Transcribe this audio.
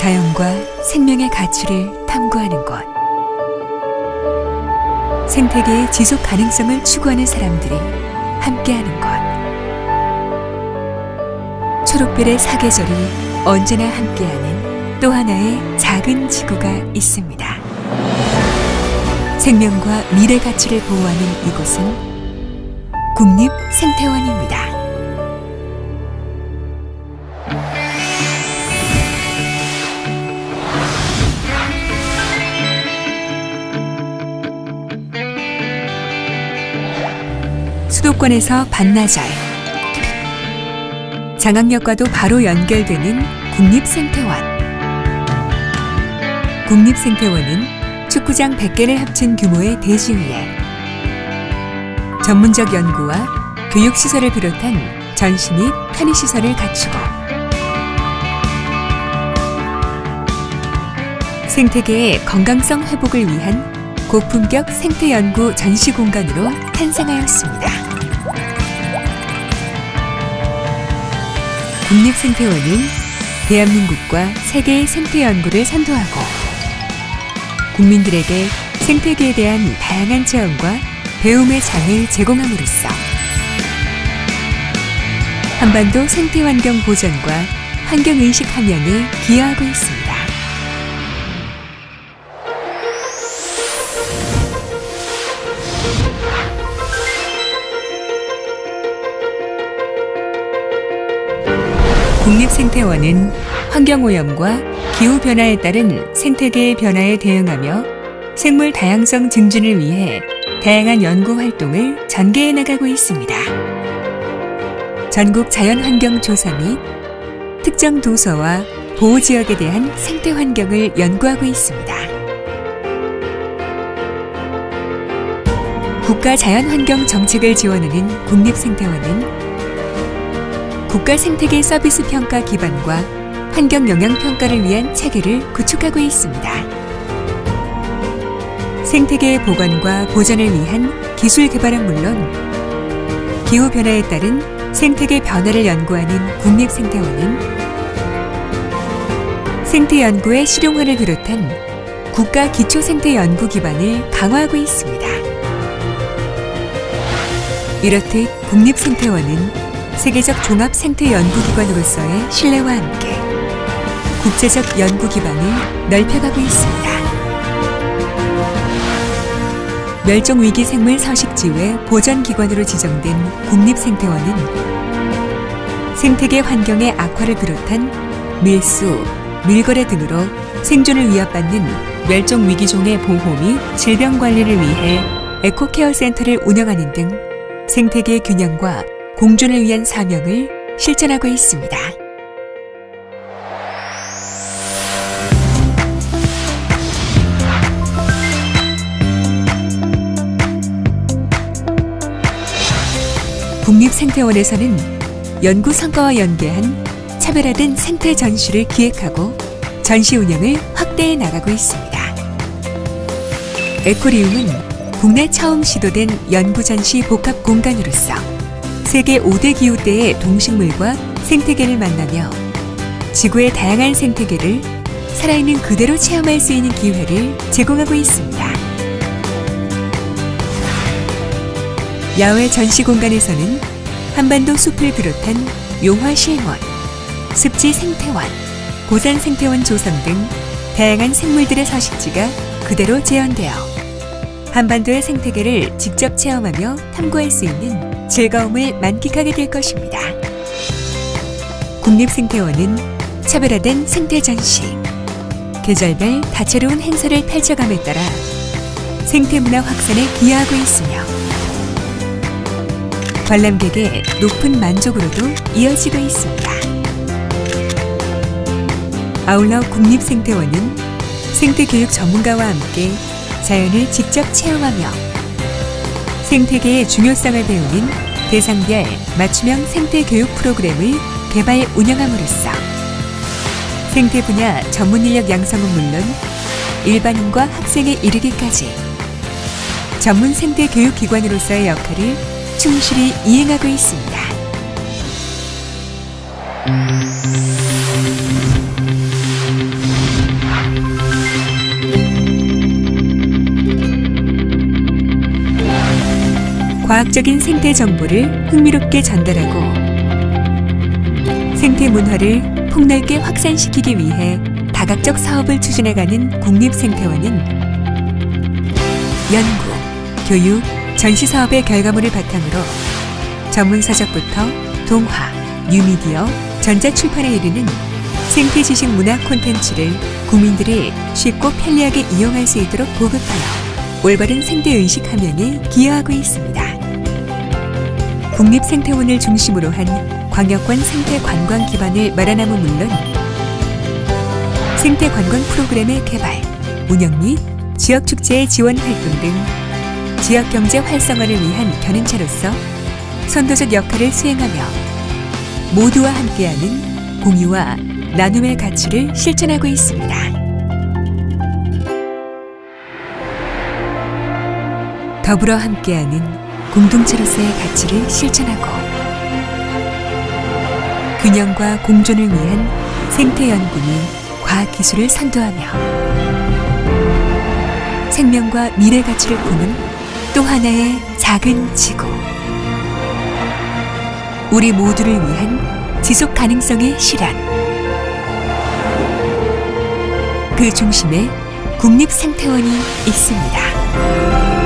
자연과 생명의 가치를 탐구하는 곳. 생태계의 지속 가능성을 추구하는 사람들이 함께하는 곳. 초록별의 사계절이 언제나 함께하는 또 하나의 작은 지구가 있습니다. 생명과 미래 가치를 보호하는 이곳은 국립생태원입니다. 수도권에서 반나절. 장학역과도 바로 연결되는 국립생태원. 국립생태원은 축구장 100개를 합친 규모의 대지 위에 전문적 연구와 교육시설을 비롯한 전시 및 편의시설을 갖추고 생태계의 건강성 회복을 위한 고품격 생태연구 전시 공간으로 탄생하였습니다. 국립생태원은 대한민국과 세계의 생태 연구를 선도하고 국민들에게 생태계에 대한 다양한 체험과 배움의 장을 제공함으로써 한반도 생태 환경 보전과 환경 의식 함양에 기여하고 있습니다. 국립생태원은 환경오염과 기후변화에 따른 생태계의 변화에 대응하며 생물 다양성 증진을 위해 다양한 연구 활동을 전개해 나가고 있습니다. 전국 자연환경 조사 및 특정 도서와 보호지역에 대한 생태 환경을 연구하고 있습니다. 국가 자연환경 정책을 지원하는 국립생태원은 국가 생태계 서비스 평가 기반과 환경 영향 평가를 위한 체계를 구축하고 있습니다. 생태계의 보관과 보전을 위한 기술 개발은 물론 기후 변화에 따른 생태계 변화를 연구하는 국립생태원은 생태 연구의 실용화를 비롯한 국가 기초 생태 연구 기반을 강화하고 있습니다. 이렇듯 국립생태원은 세계적 종합 생태 연구기관으로서의 신뢰와 함께 국제적 연구 기반을 넓혀가고 있습니다. 멸종 위기 생물 서식지회 보전 기관으로 지정된 국립생태원은 생태계 환경의 악화를 비롯한 밀수, 밀거래 등으로 생존을 위협받는 멸종 위기종의 보호 및 질병 관리를 위해 에코케어 센터를 운영하는 등 생태계 균형과 공존을 위한 사명을 실천하고 있습니다. 국립생태원에서는 연구 성과와 연계한 차별화된 생태 전시를 기획하고 전시 운영을 확대해 나가고 있습니다. 에코리움은 국내 처음 시도된 연구 전시 복합 공간으로서 세계 5대 기후대의 동식물과 생태계를 만나며 지구의 다양한 생태계를 살아있는 그대로 체험할 수 있는 기회를 제공하고 있습니다. 야외 전시 공간에서는 한반도 숲을 비롯한 용화 시행원, 습지 생태원, 고산 생태원 조성 등 다양한 생물들의 서식지가 그대로 재현되어 한반도의 생태계를 직접 체험하며 탐구할 수 있는 즐거움을 만끽하게 될 것입니다. 국립생태원은 차별화된 생태 전시, 계절별 다채로운 행사를 펼쳐감에 따라 생태문화 확산에 기여하고 있으며 관람객의 높은 만족으로도 이어지고 있습니다. 아울러 국립생태원은 생태교육 전문가와 함께 자연을 직접 체험하며 생태계의 중요성을 배우는 대상별 맞춤형 생태 교육 프로그램을 개발 운영함으로써 생태 분야 전문 인력 양성은 물론 일반인과 학생에 이르기까지 전문 생태 교육 기관으로서의 역할을 충실히 이행하고 있습니다. 지속적인 생태 정보를 흥미롭게 전달하고 생태 문화를 폭넓게 확산시키기 위해 다각적 사업을 추진해가는 국립생태원은 연구, 교육, 전시 사업의 결과물을 바탕으로 전문 서적부터 동화, 뉴미디어, 전자출판에 이르는 생태 지식 문화 콘텐츠를 국민들이 쉽고 편리하게 이용할 수 있도록 보급하여 올바른 생태 의식 함양에 기여하고 있습니다. 국립생태원을 중심으로 한 광역권 생태 관광 기반을 마련함은 물론 생태 관광 프로그램의 개발, 운영 및 지역 축제의 지원 활동 등 지역 경제 활성화를 위한 견인차로서 선도적 역할을 수행하며 모두와 함께하는 공유와 나눔의 가치를 실천하고 있습니다. 더불어 함께하는 공동체로서의 가치를 실천하고 균형과 공존을 위한 생태 연구이 과학 기술을 선도하며 생명과 미래 가치를 품은 또 하나의 작은 지구. 우리 모두를 위한 지속 가능성의 실현. 그 중심에 국립생태원이 있습니다.